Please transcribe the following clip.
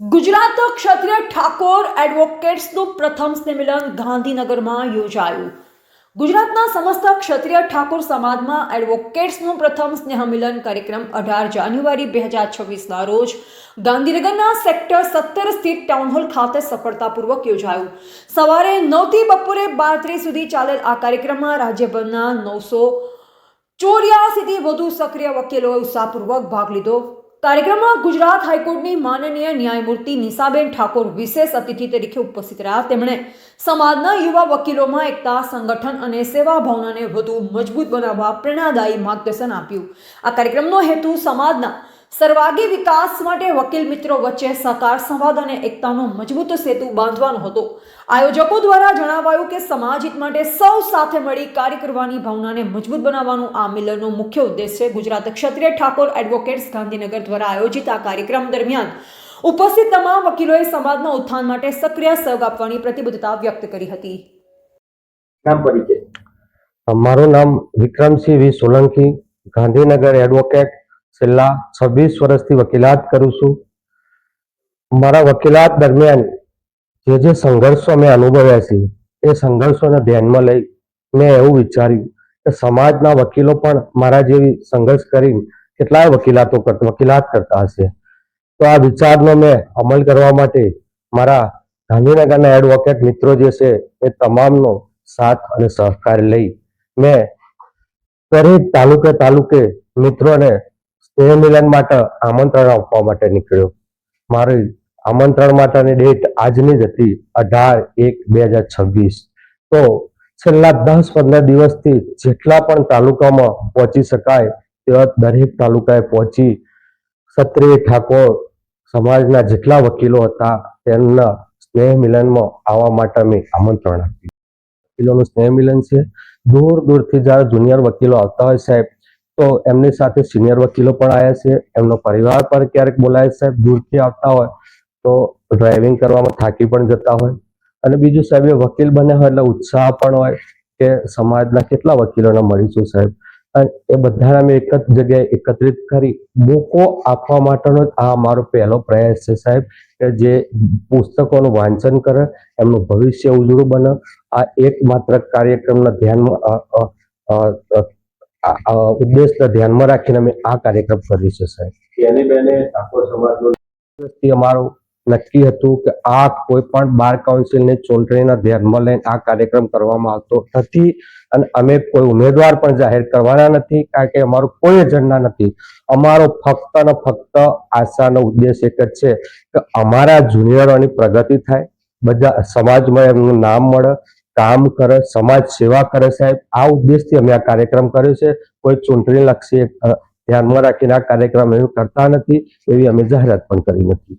ગુજરાત ક્ષત્રિય ઠાકોર એડવોકેટ્સનું પ્રથમ સંમેલન ગાંધીનગરમાં યોજાયું. ગુજરાતના સમસ્ત ક્ષત્રિય ઠાકોર સમાજમાં એડવોકેટ્સનું પ્રથમ સ્નેહમિલન કાર્યક્રમ અઢાર જાન્યુઆરી બે હજાર છવ્વીસના રોજ ગાંધીનગરના સેક્ટર સત્તર સ્થિત ટાઉન હોલ ખાતે સફળતાપૂર્વક યોજાયું. સવારે નવથી બપોરે બાર ત્રીસ સુધી ચાલેલ આ કાર્યક્રમમાં રાજ્યભરના નવસો ચોર્યાસીથી વધુ સક્રિય વકીલોએ ઉત્સાહપૂર્વક ભાગ લીધો. કાર્યક્રમમાં ગુજરાત હાઈકોર્ટની માનનીય ન્યાયમૂર્તિ નિશાબેન ઠાકોર વિશેષ અતિથિ તરીકે ઉપસ્થિત રહ્યા. તેમણે સમાજના યુવા વકીલોમાં એકતા, સંગઠન અને સેવા ભાવનાને વધુ મજબૂત બનાવવા પ્રેરણાદાયી માર્ગદર્શન આપ્યું. આ કાર્યક્રમનો હેતુ સમાજના સર્વાગી વિકાસ માટે વકીલ મિત્રો વચ્ચે સહકાર સંવાદ અને એકતાનો મજબૂત સેતુ બાંધવાનો હતો. આયોજકો દ્વારા જણાવાયું કે સમાજ હિત માટે સૌ સાથે મળી કાર્ય કરવાની ભાવનાને મજબૂત બનાવવાનું આ મિલનનો મુખ્ય ઉદ્દેશ છે. ગુજરાત ક્ષત્રિય ઠાકોર એડવોકેટ્સ ગાંધીનગર દ્વારા આયોજિત આ કાર્યક્રમ દરમિયાન ઉપસ્થિત તમામ વકીલોએ સમાજના ઉત્થાન માટે સક્રિય સહયોગ આપવાની પ્રતિબદ્ધતા વ્યક્ત કરી હતી. નામ પરિચય. મારું નામ વિક્રમસિંહ વી સોલંકી ગાંધીનગર એડવોકેટ છેલ્લા છવ્વીસ વર્ષથી વકીલાત કરું છું. મારા વકીલાત દરમિયાન જે જે સંઘર્ષો મેં અનુભવ્યા છે એ સંઘર્ષોને ધ્યાનમાં લઈ મેં એવું વિચાર્યું કે સમાજના વકીલો પણ મારા જેવી સંઘર્ષ કરીને કેટલાય વકીલાતો વકીલાત કરતા હશે. તો આ વિચારનો મેં અમલ કરવા માટે મારા ગાંધીનગરના એડવોકેટ મિત્રો જે છે, એ તમામનો સાથ અને સહકાર લઈ મેં દરેક તાલુકે તાલુકે મિત્રોને સ્નેહ મિલન માટે આમંત્રણ આપવા માટે નીકળ્યો. મારી આમંત્રણ માટેની ડેટ આજની જ હતી અઢાર એક બે હજાર છવ્વીસ. તો છેલ્લા દસ પંદર દિવસથી જેટલા પણ તાલુકામાં પહોંચી શકાય તેવા દરેક તાલુકાએ પહોંચી ક્ષત્રિય ઠાકોર સમાજના જેટલા વકીલો હતા તેમના સ્નેહ મિલનમાં આવવા માટે મેં આમંત્રણ આપ્યું. વકીલોનું સ્નેહ મિલન છે. દૂર દૂરથી જ્યારે જુનિયર વકીલો આવતા હોય સાહેબ તો એમની સાથે સિનિયર વકીલો પણ આવ્યા છે. એમનો પરિવાર પણ ક્યારેક બોલાય સાહેબ દૂરથી આવતા હોય તો ડ્રાઇવિંગ કરવામાં થાકી પણ જતા હોય. અને બીજું સાહેબ, એ વકીલ બન્યા હોય એટલે ઉત્સાહ પણ હોય કે સમાજના કેટલા વકીલોને મળીશું સાહેબ. અને એ બધાને અમે એક જ જગ્યાએ એકત્રિત કરી મોકો આપવા માટેનો આ મારો પહેલો પ્રયાસ છે સાહેબ, કે જે પુસ્તકોનું વાંચન કરે, એમનું ભવિષ્ય ઉજળું બને. આ એકમાત્ર કાર્યક્રમના ધ્યાનમાં ઉદ્દેશને ધ્યાનમાં રાખીને અમે આ કાર્યક્રમ કરીએ છીએ સાહેબ. અમારું નક્કી હતું કે આ કોઈ પણ બાર કાઉન્સિલની ચૂંટણીના ધ્યાનમાં લઈને આ કાર્યક્રમ કરવામાં આવતો નથી અને અમે કોઈ ઉમેદવાર પણ જાહેર કરવાના નથી કારણ કે અમારું કોઈ એજન્ડા નથી. અમારો ફક્ત ને ફક્ત આશાનો ઉદ્દેશ એક જ છે કે અમારા જુનિયરોની પ્રગતિ થાય બધા સમાજમાં એમનું નામ મળે કામ કરે, સમાજ સેવા કરે સાહેબ. આ ઉદ્દેશથી અમે આ કાર્યક્રમ કર્યો છે. કોઈ ચૂંટણી લક્ષી ધ્યાનમાં રાખીને આ કાર્યક્રમ એવું કરતા નથી, એવી અમે જાહેરાત પણ કરી નથી.